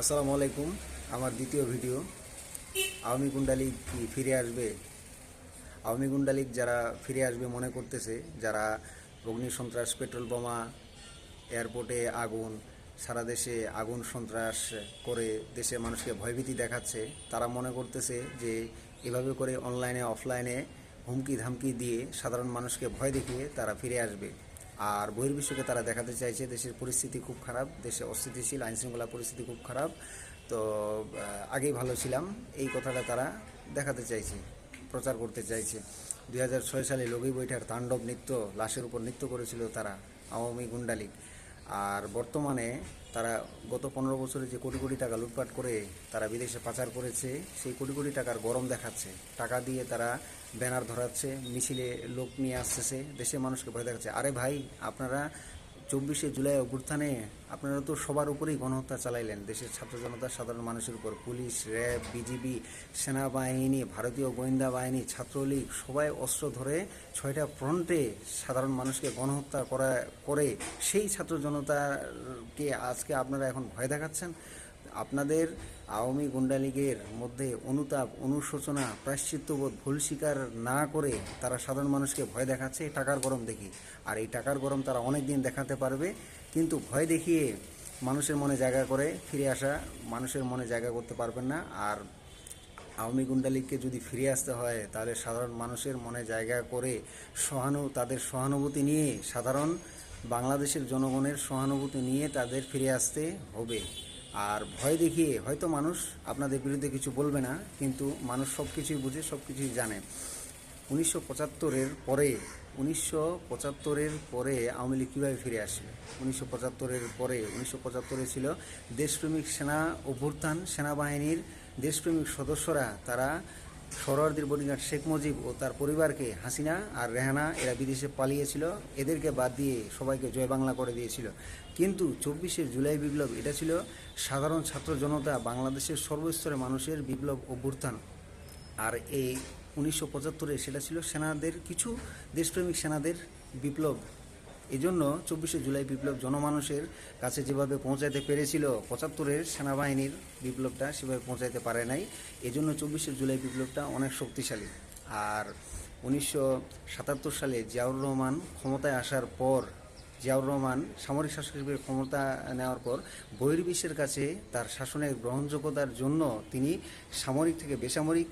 আসসালামু আলাইকুম, আমার দ্বিতীয় ভিডিও। আওয়ামী গুণ্ডালীগ কি ফিরে আসবে? আওয়ামী গুণ্ডালীগ যারা ফিরে আসবে মনে করতেছে, যারা অগ্নি সন্ত্রাস, পেট্রোল বোমা, এয়ারপোর্টে আগুন, সারা দেশে আগুন সন্ত্রাস করে দেশের মানুষকে ভয়ভীতি দেখাচ্ছে, তারা মনে করতেছে যে এভাবে করে অনলাইনে অফলাইনে হুমকি ধামকি দিয়ে সাধারণ মানুষকে ভয় দেখিয়ে তারা ফিরে আসবে। আর বহির্বিশ্বকে তারা দেখাতে চাইছে, দেশের পরিস্থিতি খুব খারাপ, দেশে অস্থিতিশীল, আইনশৃঙ্খলা পরিস্থিতি খুব খারাপ। তো আগেই ভালো ছিলাম, এই কথাটা তারা দেখাতে চাইছে, প্রচার করতে চাইছে। দুই হাজার ছয় সালে লগি বৈঠার তাণ্ডব নৃত্য, লাশের উপর নৃত্য করেছিল তারা, আওয়ামী গুন্ডালিগ। আর বর্তমানে তারা গত পনেরো বছরে যে কোটি কোটি টাকা লুটপাট করে তারা বিদেশে পাচার করেছে, সেই কোটি কোটি টাকার গরম দেখাচ্ছে। টাকা দিয়ে তারা ব্যানার ধরাচ্ছে, মিছিলে লোক নিয়ে আসতেছে, দেশের মানুষকে ভয় দেখাচ্ছে। আরে ভাই, আপনারা চব্বিশে জুলাই অভ্যুত্থানে আপনারা তো সবার উপরেই গণহত্যা চালাইলেন। দেশের ছাত্র জনতা, সাধারণ মানুষের উপর, পুলিশ, র্যাব, বিজিবি, সেনাবাহিনী, ভারতীয় গোয়েন্দা বাহিনী, ছাত্রলীগ, সবাই অস্ত্র ধরে ছয়টা ফ্রন্টে সাধারণ মানুষকে গণহত্যা করা, করে সেই ছাত্র জনতাকে আজকে আপনারা এখন ভয় দেখাচ্ছেন। আপনাদের আওয়ামী গুন্ডা লীগের মধ্যে অনুতাপ, অনুশোচনা, প্রায়শ্চিত্তবোধ, ভুল স্বীকার না করে তারা সাধারণ মানুষকে ভয় দেখাচ্ছে টাকার গরম দেখি। আর এই টাকার গরম তারা অনেক দিন দেখাতে পারবে, কিন্তু ভয় দেখিয়ে মানুষের মনে জায়গা করে ফিরে আসা মানুষের মনে জায়গা করতে পারবেন না। আর আওয়ামী গুন্ডা লীগকে যদি ফিরে আসতে হয়, তাহলে সাধারণ মানুষের মনে জায়গা করে সহানু, তাদের সহানুভূতি নিয়ে সাধারণ বাংলাদেশের জনগণের সহানুভূতি নিয়ে তাদের ফিরে আসতে হবে। আর ভয় দেখিয়ে, হয়তো মানুষ আপনাদের বিরুদ্ধে কিছু বলবে না, কিন্তু মানুষ সব কিছুই বুঝে, সব কিছুই জানে। উনিশশো পঁচাত্তরের পরে, উনিশশো পঁচাত্তরের পরে আওয়ামী লীগ কীভাবে ফিরে আসবে উনিশশো পঁচাত্তরের পরে, উনিশশো পঁচাত্তরে ছিল দেশপ্রেমিক সেনা অভ্যুত্থান, সেনাবাহিনীর দেশপ্রেমিক সদস্যরা, তারা সরোয়ার্দির বডিগার্ড শেখ মুজিব ও তার পরিবারকে হাসিনা আর রেহানা, এরা বিদেশে পালিয়েছিল। এদেরকে বাদ দিয়ে সবাইকে জয় বাংলা করে দিয়েছিল। কিন্তু চব্বিশে জুলাই বিপ্লব এটা ছিল সাধারণ ছাত্র জনতা বাংলাদেশের সর্বস্তরের মানুষের বিপ্লব অভ্যুত্থান। আর এই উনিশশো পঁচাত্তরে সেটা ছিল সেনাদের, কিছু দেশপ্রেমিক সেনাদের বিপ্লব। এজন্য চব্বিশে জুলাই বিপ্লব জনমানুষের কাছে যেভাবে পৌঁছাতে পেরেছিল, পঁচাত্তরের সেনাবাহিনীর বিপ্লবটা সেভাবে পৌঁছাতে পারে নাই। এজন্য চব্বিশে জুলাই বিপ্লবটা অনেক শক্তিশালী। আর উনিশশো সাতাত্তর সালে জিয়াউর রহমান ক্ষমতায় আসার পর, জিয়াউর রহমান সামরিক শাসক হিসেবে ক্ষমতা নেওয়ার পর বহির্বিশ্বের কাছে তার শাসনের গ্রহণযোগ্যতার জন্য তিনি সামরিক থেকে বেসামরিক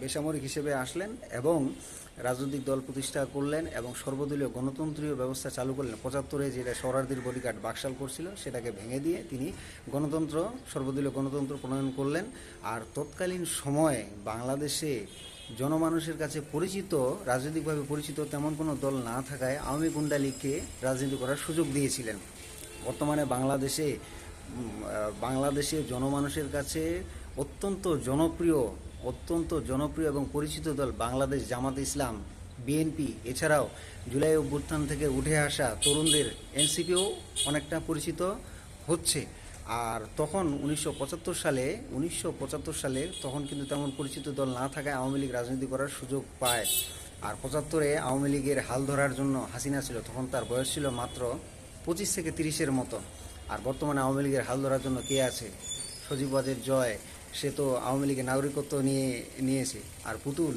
বেসামরিক হিসেবে আসলেন এবং রাজনৈতিক দল প্রতিষ্ঠা করলেন এবং সর্বদলীয় গণতন্ত্রীয় ব্যবস্থা চালু করলেন। পঁচাত্তরে যেটা সরারদির বডিগার্ড বাকশাল করছিল সেটাকে ভেঙে দিয়ে তিনি গণতন্ত্র সর্বদলীয় গণতন্ত্র প্রণয়ন করলেন। আর তৎকালীন সময়ে বাংলাদেশে জনমানুষের কাছে পরিচিত রাজনৈতিকভাবে পরিচিত তেমন কোনো দল না থাকায় আওয়ামী গুন্ডা লীগকে রাজনীতি করার সুযোগ দিয়েছিলেন। বর্তমানে বাংলাদেশে উম, আহ, বাংলাদেশে জনমানুষের কাছে অত্যন্ত জনপ্রিয় অত্যন্ত জনপ্রিয় এবং পরিচিত দল বাংলাদেশ জামাত ইসলাম, বিএনপি। এছাড়াও জুলাই অভ্যুত্থান থেকে উঠে আসা তরুণদের এনসিপিও অনেকটা পরিচিত হচ্ছে। আর তখন উনিশশো পঁচাত্তর সালে, উনিশশো পঁচাত্তর সালে তখন কিন্তু তেমন পরিচিত দল না থাকায় আওয়ামী লীগ রাজনীতি করার সুযোগ পায়। আর পঁচাত্তরে আওয়ামী লীগের হাল ধরার জন্য হাসিনা ছিল, তখন তার বয়স ছিল মাত্র পঁচিশ থেকে তিরিশের মতো। আর বর্তমানে আওয়ামী লীগের হাল ধরার জন্য কে আছে? সজীব জয় সে তো আওয়ামী লীগের নাগরিকত্ব নিয়ে, নিয়েছে। আর পুতুল,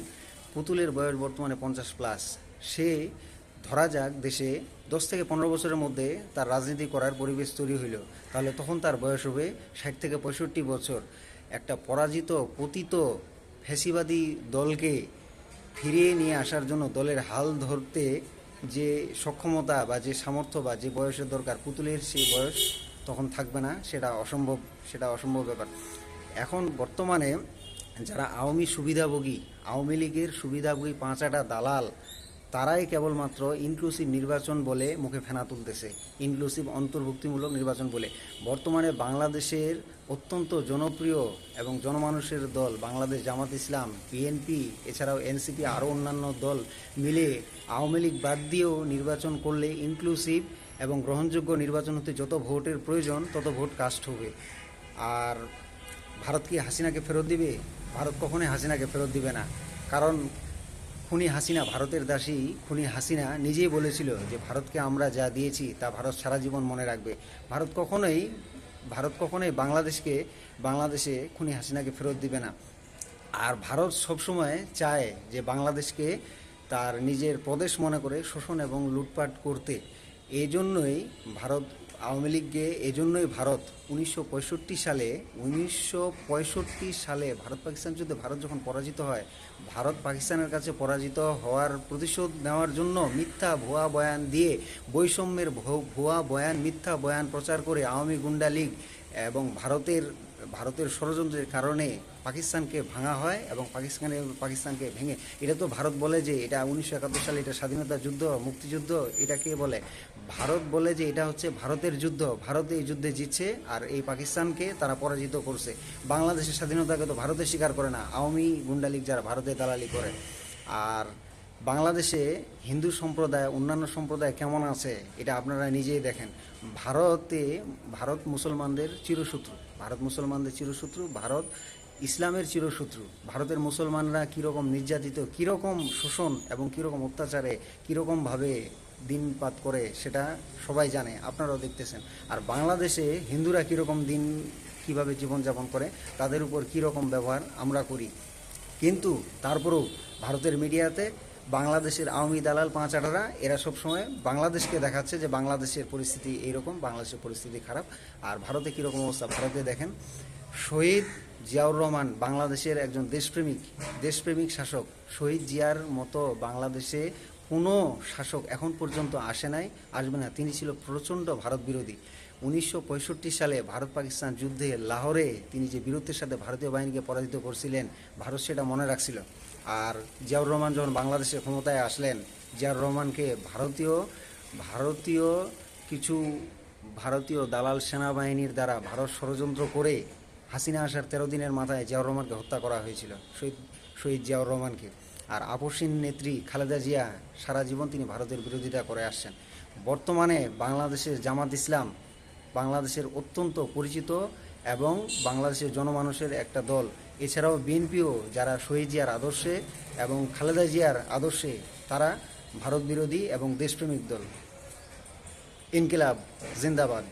পুতুলের বয়স বর্তমানে পঞ্চাশ প্লাস সে, ধরা যাক, দেশে দশ থেকে পনেরো বছরের মধ্যে তার রাজনীতি করার পরিবেশ তৈরি হইল। তাহলে তখন তার বয়স হবে ষাট থেকে পঁয়ষট্টি বছর। একটা পরাজিত, পতিত ফ্যাসিবাদী দলকে ফিরিয়ে নিয়ে আসার জন্য দলের হাল ধরতে যে সক্ষমতা বা যে সামর্থ্য বা যে বয়সের দরকার, পুতুলের সেই বয়স তখন থাকবে না। সেটা অসম্ভব সেটা অসম্ভব ব্যাপার। এখন বর্তমানে যারা আওয়ামী সুবিধাভোগী, আওয়ামী লীগের সুবিধাভোগী পাঁচাটা দালাল, তারাই কেবলমাত্র ইনক্লুসিভ নির্বাচন বলে মুখে ফেনা তুলতেছে। ইনক্লুসিভ অন্তর্ভুক্তিমূলক নির্বাচন বলে। বর্তমানে বাংলাদেশের অত্যন্ত জনপ্রিয় এবং জনমানুষের দল বাংলাদেশ জামাত ইসলাম বিএনপি এছাড়াও এনসিপি আরও অন্যান্য দল মিলে আওয়ামী লীগ বাদ দিয়েও নির্বাচন করলে ইনক্লুসিভ এবং গ্রহণযোগ্য নির্বাচন হতে যত ভোটের প্রয়োজন তত ভোট কাস্ট হবে। আর ভারত কি হাসিনাকে ফেরত দিবে? ভারত কখনোই হাসিনাকে ফেরত দিবে না। কারণ খুনি হাসিনা, ভারতের দাসী খুনি হাসিনা নিজেই বলেছিল যে, ভারতকে আমরা যা দিয়েছি তা ভারত সারা জীবন মনে রাখবে। ভারত কখনোই ভারত কখনোই বাংলাদেশকে, বাংলাদেশে খুনি হাসিনাকে ফেরত দিবে না। আর ভারত সবসময় চায় যে, বাংলাদেশকে তার নিজের প্রদেশ মনে করে শোষণ এবং লুটপাট করতে। এই জন্যই ভারত আওয়ামী লীগকে এজন্যই ভারত উনিশশো পঁয়ষট্টি সালে, উনিশশো পঁয়ষট্টি সালে ভারত পাকিস্তান যুদ্ধে ভারত যখন পরাজিত হয়, ভারত পাকিস্তানের কাছে পরাজিত হওয়ার প্রতিশোধ নেওয়ার জন্য মিথ্যা ভুয়া বয়ান দিয়ে বৈষম্যের ভুয়া বয়ান, মিথ্যা বয়ান প্রচার করে আওয়ামী গুন্ডা লীগ এবং ভারতের ভারতের ষড়যন্ত্রের কারণে পাকিস্তানকে ভাঙা হয় এবং পাকিস্তানে পাকিস্তানকে ভেঙে, এটা তো ভারত বলে যে এটা উনিশশো একাত্তর সালে এটা স্বাধীনতা যুদ্ধ, মুক্তিযুদ্ধ, এটা কে বলে? ভারত বলে যে এটা হচ্ছে ভারতের যুদ্ধ, ভারত এই যুদ্ধে জিতছে আর এই পাকিস্তানকে তারা পরাজিত করছে। বাংলাদেশের স্বাধীনতাকে তো ভারতে স্বীকার করে না, আওয়ামী গুন্ডা লীগ যারা ভারতে দালালি করে। আর বাংলাদেশে হিন্দু সম্প্রদায়, অন্যান্য সম্প্রদায় কেমন আছে, এটা আপনারা নিজেই দেখেন। ভারতে, ভারত মুসলমানদের চিরশত্রু, ভারত মুসলমানদের চিরশত্রু, ভারত ইসলামের চিরশত্রু, ভারতের মুসলমানরা কীরকম নির্যাতিত, কীরকম শোষণ এবং কীরকম অত্যাচারে কীরকমভাবে দিনপাত করে সেটা সবাই জানে, আপনারাও দেখতেছেন। আর বাংলাদেশে হিন্দুরা কীরকম দিন কীভাবে জীবনযাপন করে, তাদের উপর কীরকম ব্যবহার আমরা করি। কিন্তু তারপরেও ভারতের মিডিয়াতে বাংলাদেশের আওয়ামী দালাল পাঁচ আটারা এরা সবসময় বাংলাদেশকে দেখাচ্ছে যে বাংলাদেশের পরিস্থিতি এইরকম, বাংলাদেশের পরিস্থিতি খারাপ। আর ভারতে কীরকম অবস্থা, ভারতে দেখেন শহীদ জিয়াউর রহমান বাংলাদেশের একজন দেশপ্রেমিক দেশপ্রেমিক শাসক। শহীদ জিয়ার মতো বাংলাদেশে কোনো শাসক এখন পর্যন্ত আসে নাই, আসবে না। তিনি ছিল প্রচণ্ড ভারত বিরোধী। উনিশশো পঁয়ষট্টি সালে ভারত পাকিস্তান যুদ্ধে লাহোরে তিনি যে বীরত্বের সাথে ভারতীয় বাহিনীকে পরাজিত করছিলেন, ভারত সেটা মনে রাখছিল। আর জিয়াউর রহমান যখন বাংলাদেশের ক্ষমতায় আসলেন, জিয়াউর রহমানকে ভারতীয় ভারতীয় কিছু ভারতীয় দালাল সেনাবাহিনীর দ্বারা ভারত ষড়যন্ত্র করে হাসিনা আসার তেরো দিনের মাথায় জিয়াউর রহমানকে হত্যা করা হয়েছিল। শহীদ শহীদ জিয়াউর রহমানকে। আর আপসীন নেত্রী খালেদা জিয়া সারা জীবন তিনি ভারতের বিরোধিতা করে আসছেন। বর্তমানে বাংলাদেশের জামাত ইসলাম বাংলাদেশের অত্যন্ত পরিচিত এবং বাংলাদেশের জনমানুষের একটা দল। এছাড়াও বিএনপিও যারা শহীদ জিয়ার আদর্শে এবং খালেদা জিয়ার আদর্শে তারা ভারত বিরোধী এবং দেশপ্রেমিক দল। ইনকিলাব, জিন্দাবাদ।